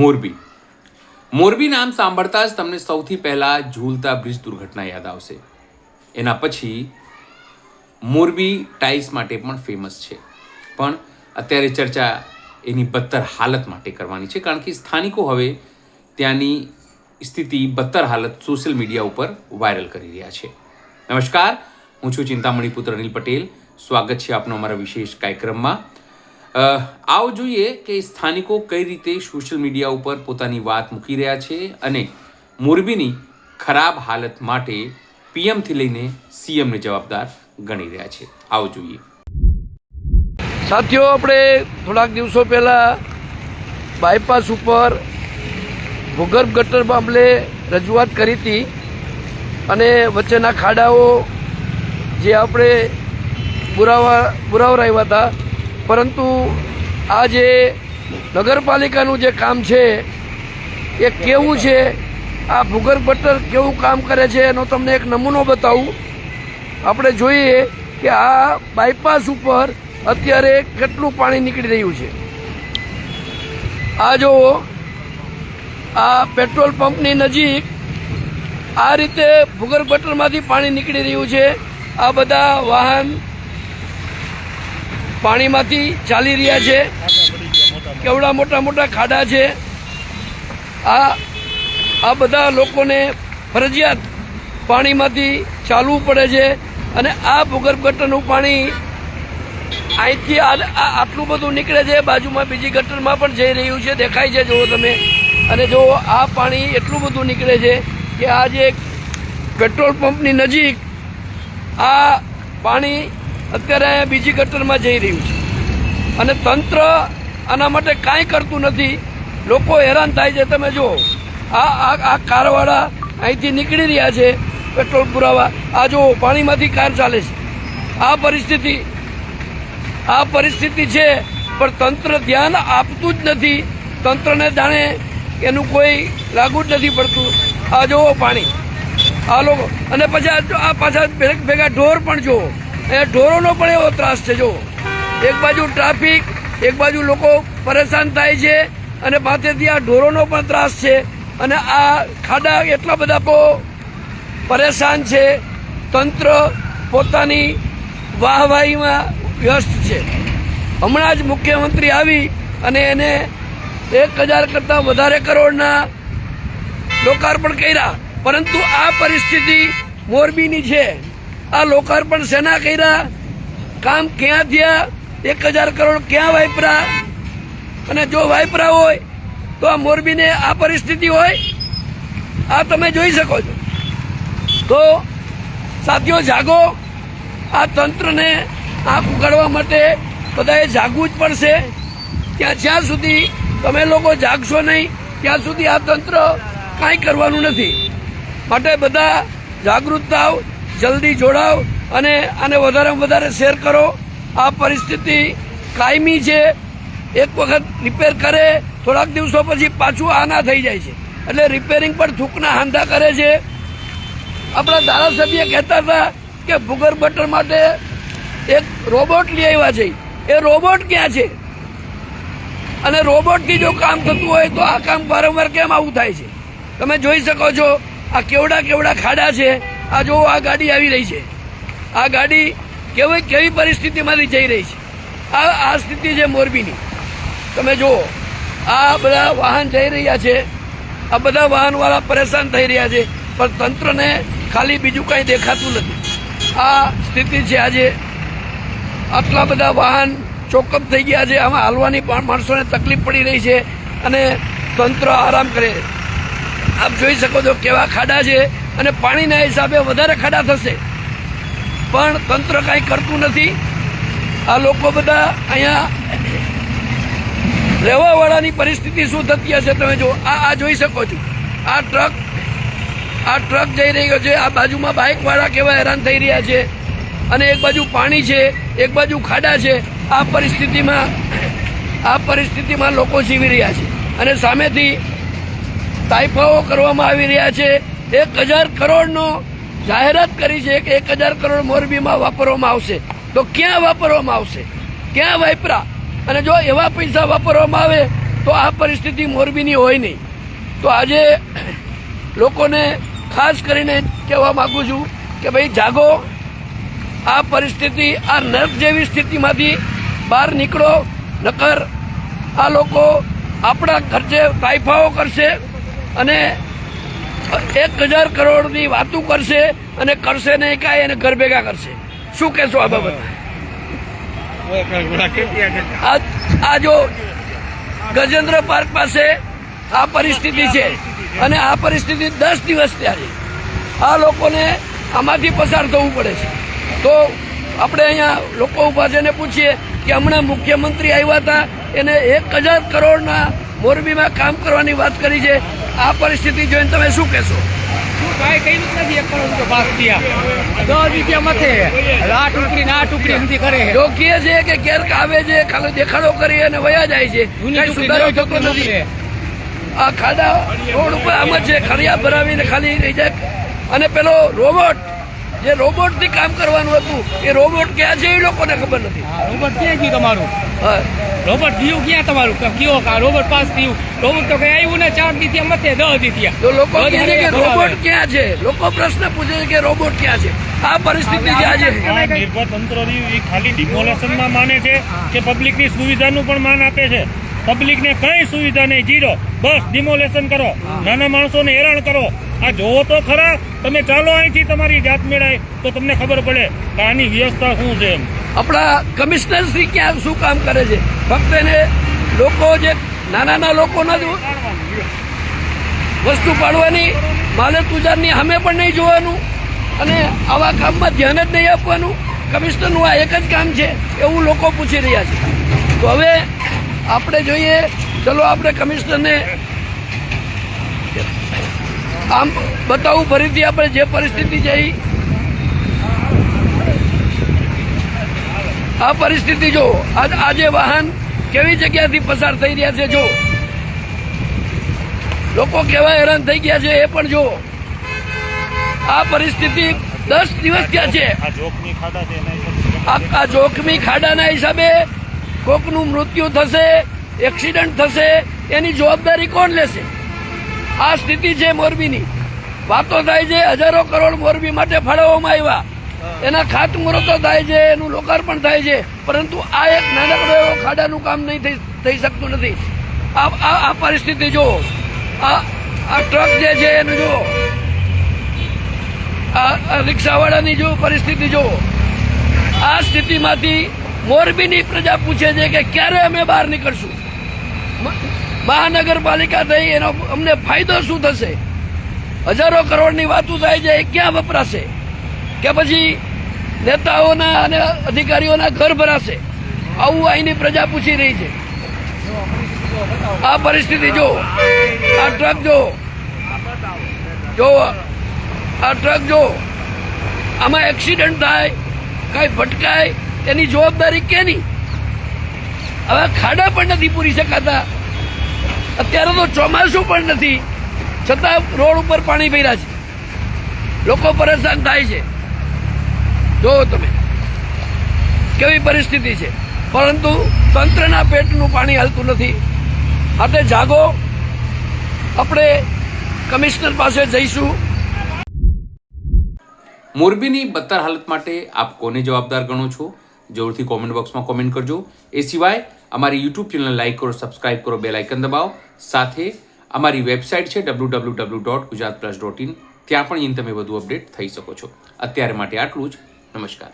મોરબી. મોરબી નામ સાંભળતા જ તમને સૌથી પહેલાં ઝૂલતા બ્રિજ દુર્ઘટના યાદ આવશે. એના પછી મોરબી ટાઇલ્સ માટે પણ ફેમસ છે. પણ અત્યારે ચર્ચા એની બદતર હાલત માટે કરવાની છે, કારણ કે સ્થાનિકો હવે ત્યાંની સ્થિતિ બદતર હાલત સોશિયલ મીડિયા ઉપર વાયરલ કરી રહ્યા છે. નમસ્કાર, હું છું ચિંતામણી પુત્ર અનિલ પટેલ. સ્વાગત છે આપનો અમારા વિશેષ કાર્યક્રમમાં. આવો જોઈએ કે સ્થાનિકો કઈ રીતે સોશિયલ મીડિયા ઉપર પોતાની વાત મૂકી રહ્યા છે અને મોરબીની ખરાબ હાલત માટે પીએમથી લઈને સીએમને જવાબદાર ગણી રહ્યા છે. આવો જોઈએ. સાથીઓ, આપણે થોડાક દિવસો પહેલાં બાયપાસ ઉપર ભૂગર્ભ ગટર મામલે રજૂઆત કરી હતી અને વચ્ચેના ખાડાઓ જે આપણે પુરાવા પુરાવરાવ્યા હતા પરંતુ આ જે નગરપાલિકાનું જે કામ છે, એ કેવું છે? આ ભૂગર્ભ ગટર કેવું કામ કરે છે એનો તમને એક નમૂનો બતાવું. આપણે જોઈએ કે આ બાયપાસ ઉપર અત્યારે કેટલું પાણી નીકળી રહ્યું છે. આ જુઓ આ પેટ્રોલ પંપની નજીક આ રીતે ભૂગર્ભ ગટરમાંથી પાણી નીકળી રહ્યું છે. આ બધા વાહન પાણીમાંથી ચાલી રહ્યા છે. કેવડા મોટા મોટા ખાડા છે. આ આ બધા લોકોને ફરજિયાત પાણીમાંથી ચાલવું પડે છે અને આ ભૂગર્ભ ગટરનું પાણી અહીંથી આટલું બધું નીકળે છે, બાજુમાં બીજી ગટરમાં પણ જઈ રહ્યું છે. દેખાય છે, જુઓ તમે. અને જો આ પાણી એટલું બધું નીકળે છે કે આ જે પેટ્રોલ પંપની નજીક આ પાણી અત્યારે બીજી ગટરમાં જઈ રહ્યું છે. અને તંત્ર આના માટે કાંઈ કરતું નથી. લોકો હેરાન થાય છે. તમે જુઓ, આ આ કારવાળા અહીંથી નીકળી રહ્યા છે પેટ્રોલ પુરાવા. આ જુઓ, પાણીમાંથી કાર ચાલે છે. આ પરિસ્થિતિ આ પરિસ્થિતિ છે, પણ તંત્ર ધ્યાન આપતું જ નથી. તંત્રને જાણે એનું કોઈ લાગુ જ નથી પડતું. આ જુઓ પાણી. આ લોકો, અને પછી, આ પાછા ભેગા ઢોર પણ જુઓ. અહીંયા ઢોરોનો પણ એવો ત્રાસ છે, જો. એક બાજુ ટ્રાફિક, એક બાજુ લોકો પરેશાન થાય છે અને પાસેથી આ ઢોરોનો પણ ત્રાસ છે. અને આ ખાડા એટલા બધા બહુ પરેશાન છે, તંત્ર પોતાની વાહવાહીમાં વ્યસ્ત છે. હમણાં જ મુખ્યમંત્રી આવી અને એને એક હજાર કરતાં વધારે કરોડના લોકાર્પણ કર્યા. પરંતુ આ પરિસ્થિતિ મોરબીની છે. આ લોકાર્પણ શેના કર્યા, કામ ક્યાં થયા, એક હજાર કરોડ ક્યાં વાપરા? અને જો વાપરા હોય, તો આ મોરબીને આ પરિસ્થિતિ હોય, આ તમે જોઈ શકો છો. તો સાથીઓ, જાગો. આ તંત્રને આંખ ઉગાડવા માટે બધાએ જાગવું જ પડશે. ત્યાં જ્યાં સુધી તમે લોકો જાગશો નહીં, ત્યાં સુધી આ તંત્ર કાંઈ કરવાનું નથી. માટે બધા જાગૃત થાવ. જલ્દી જોડાવ અને આને વધારેમાં વધારે શેર કરો. આ પરિસ્થિતિ કાયમી છે. એક વખત રિપેર કરે, થોડાક દિવસો પછી પાછું આના થઈ જાય છે. એટલે રિપેરિંગ પણ થૂકના હાંધા કરે છે. આપણા ધારાસભ્ય કહેતા હતા કે ભૂગર્ભ ગટર માટે એક રોબોટ લઈ આવ્યા છે. એ રોબોટ ક્યાં છે? અને રોબોટથી જો કામ થતું હોય તો આ કામ વારંવાર કેમ આવું થાય છે? તમે જોઈ શકો છો, આ કેવડા કેવડા ખાડા છે. આ જો આ ગાડી આવી રહી છે. આ ગાડી કેવી કેવી પરિસ્થિતિમાંથી જઈ રહી છે? આ આ સ્થિતિ છે મોરબીની. તમે જુઓ, આ બધા વાહન જઈ રહ્યા છે. આ બધા વાહનવાળા પરેશાન થઈ રહ્યા છે, પણ તંત્રને ખાલી બીજું કાંઈ દેખાતું નથી. આ સ્થિતિ છે આજે. આટલા બધા વાહન ચોકઅપ થઈ ગયા છે. આમાં હાલવાની માણસોને તકલીફ પડી રહી છે અને તંત્ર આરામ કરે. આપ જોઈ શકો છો કેવા ખાડા છે. અને પાણીના હિસાબે વધારે ખાડા થશે. પણ તંત્ર કાંઈ કરતું નથી. આ લોકો બધા અહીંયા રહેવાવાળાની પરિસ્થિતિ શું થતી હશે તમે જો, આ આ જોઈ શકો છો. આ ટ્રક આ ટ્રક જઈ રહ્યો છે. આ બાજુમાં બાઇકવાળા કેવા હેરાન થઈ રહ્યા છે. અને એક બાજુ પાણી છે, એક બાજુ ખાડા છે. આ પરિસ્થિતિમાં આ પરિસ્થિતિમાં લોકો જીવી રહ્યા છે. અને સામેથી તાઇફાઓ કરવામાં આવી રહ્યા છે. એક હજાર કરોડનો જાહેરાત કરી છે કે એક હજાર કરોડ મોરબીમાં વાપરવામાં આવશે. તો ક્યાં વાપરવામાં આવશે? ક્યાં વાપરા? અને જો એવા પૈસા વાપરવામાં આવે, તો આ પરિસ્થિતિ મોરબીની હોય નહીં. તો આજે લોકોને ખાસ કરીને કહેવા માગું છું કે ભાઈ, જાગો. આ પરિસ્થિતિ, આ નર્ક જેવી સ્થિતિમાંથી બહાર નીકળો. નકર આ લોકો આપણા ખર્ચે તાઇફાઓ કરશે અને એક હજાર કરોડની વાતું કરશે અને કરશે નહીં કાંઈ, અને ઘર ભેગા કરશે. શું કહેશો આ બાબત? આ જો ગજેન્દ્ર પાર્ક પાસે આ પરિસ્થિતિ છે, અને આ પરિસ્થિતિ દસ દિવસ ત્યારે. આ લોકોને આમાંથી પસાર થવું પડે છે. તો આપણે અહીંયા લોકો ઊભા છે પૂછીએ કે હમણાં મુખ્યમંત્રી આવ્યા હતા, એને એક હજાર કરોડના મોરબીમાં કામ કરવાની વાત કરી છે. આ પરિસ્થિતિ જોઈને તમે શું કહેશો? કાંઈ કર્યું જ નથી એક કરોડ રૂપિયા પાસ થયા? દસ રૂપિયા મથે. આ ટુકડી ને આ ટુકડી સુધી કરે. છે છે કે ક્યારેક આવે છે ખાલી દેખાડો કરી અને વયા જાય છે. સુધારો થતો નથી. નથી. આ ખાડા રોડ ઉપર આમ જ છે ખડિયા ભરાવીને ખાલી રહી જાય. અને પેલો રોબોટ જે રોબોટથી કામ કરવાનું હતું એ રોબોટ ક્યાં છે એ લોકોને ખબર નથી. રોબોટ ક્યાં ગયું તમારું? હા. રોબોટ ગયું ક્યાં તમારું? કયો રોબર્ટ પાસ થયું રોબર્ટ તો કઈ આવ્યું ને ચાર દી થયા મથે દસ દી થયા લોકો કે રોબોટ ક્યાં છે? લોકો પ્રશ્ન પૂછે છે કે રોબોટ ક્યાં છે? આ પરિસ્થિતિ જે આજે નિર્ભર તંત્ર ખાલી ડિમોલેશનમાં માને છે કે પબ્લિકની સુવિધાનું પણ માન આપે છે. પબ્લિકને કઈ સુવિધા નહીં. જીરો બસ ડિમોલેશન કરો. નાના માણસોને હેરાન કરો. આ જોવો તો ખરા. તમે ચાલો અહીંથી તમારી જાત મેળાય તો તમને ખબર પડે કે આની વ્યવસ્થા શું છે એમ. આપણા કમિશનર શ્રી ક્યાં શું કામ કરે છે? ફક્ત એને લોકો જે નાના નાના લોકોના જ વસ્તુ પાડવાની માલે તુજારની અમે પણ નહીં જોવાનું અને આવા કામમાં ધ્યાન જ નહીં આપવાનું. કમિશનરનું આ એક જ કામ છે એવું લોકો પૂછી રહ્યા છે. તો હવે આપણે જોઈએ ચલો આપણે કમિશનરને આમ બતાવું ફરીથી આપણે જે પરિસ્થિતિ છે આ પરિસ્થિતિ જો આજ- વાહન કેવી જગ્યાથી પસાર થઈ રહ્યા છે જો. લોકો કેવા હેરાન થઈ ગયા છે એ પણ જો. આ પરિસ્થિતિ દસ દિવસ ત્યાં છે. આ જોખમી ખાડાના હિસાબે કોકનું મૃત્યુ થશે એક્સિડન્ટ થશે એની જવાબદારી કોણ લેશે? આ સ્થિતિ છે મોરબીની. વાતો થાય છે હજારો કરોડ મોરબી માટે ફાળવવામાં આવ્યા. એના ખાતમુહૂર્તો થાય છે એનું લોકાર્પણ થાય છે. પરંતુ આ એક નાનકડો એવો ખાડાનું કામ નહીં થઈ થઈ શકતું નથી. આ પરિસ્થિતિ જુઓ. આ આ ટ્રક જે છે એનું જુઓ. આ આ રિક્ષાવાળાની જો પરિસ્થિતિ જુઓ. આ સ્થિતિમાંથી મોરબીની પ્રજા પૂછે છે કે ક્યારે અમે બહાર નીકળશું? મહાનગરપાલિકા થઈ, એનો અમને ફાયદો શું થશે? હજારો કરોડની વાતો થાય છે, એ ક્યાં વપરાશે? કે પછી નેતાઓના અને અધિકારીઓના ઘર ભરાશે? આવું અહીંની પ્રજા પૂછી રહી છે. આ પરિસ્થિતિ જો, આ ટ્રક જો જો, આ ટ્રક જો, આમાં એક્સિડન્ટ થાય, કઈ ભટકાય એની જવાબદારી કેની? હવે ખાડા પણ નથી પૂરી શકાતા. અત્યારે તો ચોમાસું પણ નથી. છતાં રોડ ઉપર પાણી ભર્યા છે. લોકો પરેશાન થાય છે. જોવો તમે, કેવી પરિસ્થિતિ છે. પરંતુ તંત્રના પેટનું પાણી હાલતું નથી. માટે જાગો. આપણે કમિશનર પાસે જઈશું. મોરબીની બદતર હાલત માટે આપ કોને જવાબદાર ગણો છો? જરૂરથી કોમેન્ટ બોક્સમાં કોમેન્ટ કરજો. એ સિવાય અમારી યુટ્યુબ ચેનલ લાઇક કરો સબસ્ક્રાઇબ કરો બે લાઇકન દબાવો. સાથે અમારી વેબસાઇટ છે W W W dot Gujarat plus dot in ત્યાં પણ અહીં તમે વધુ અપડેટ થઈ શકો છો. અત્યારે માટે આટલું જ. નમસ્કાર.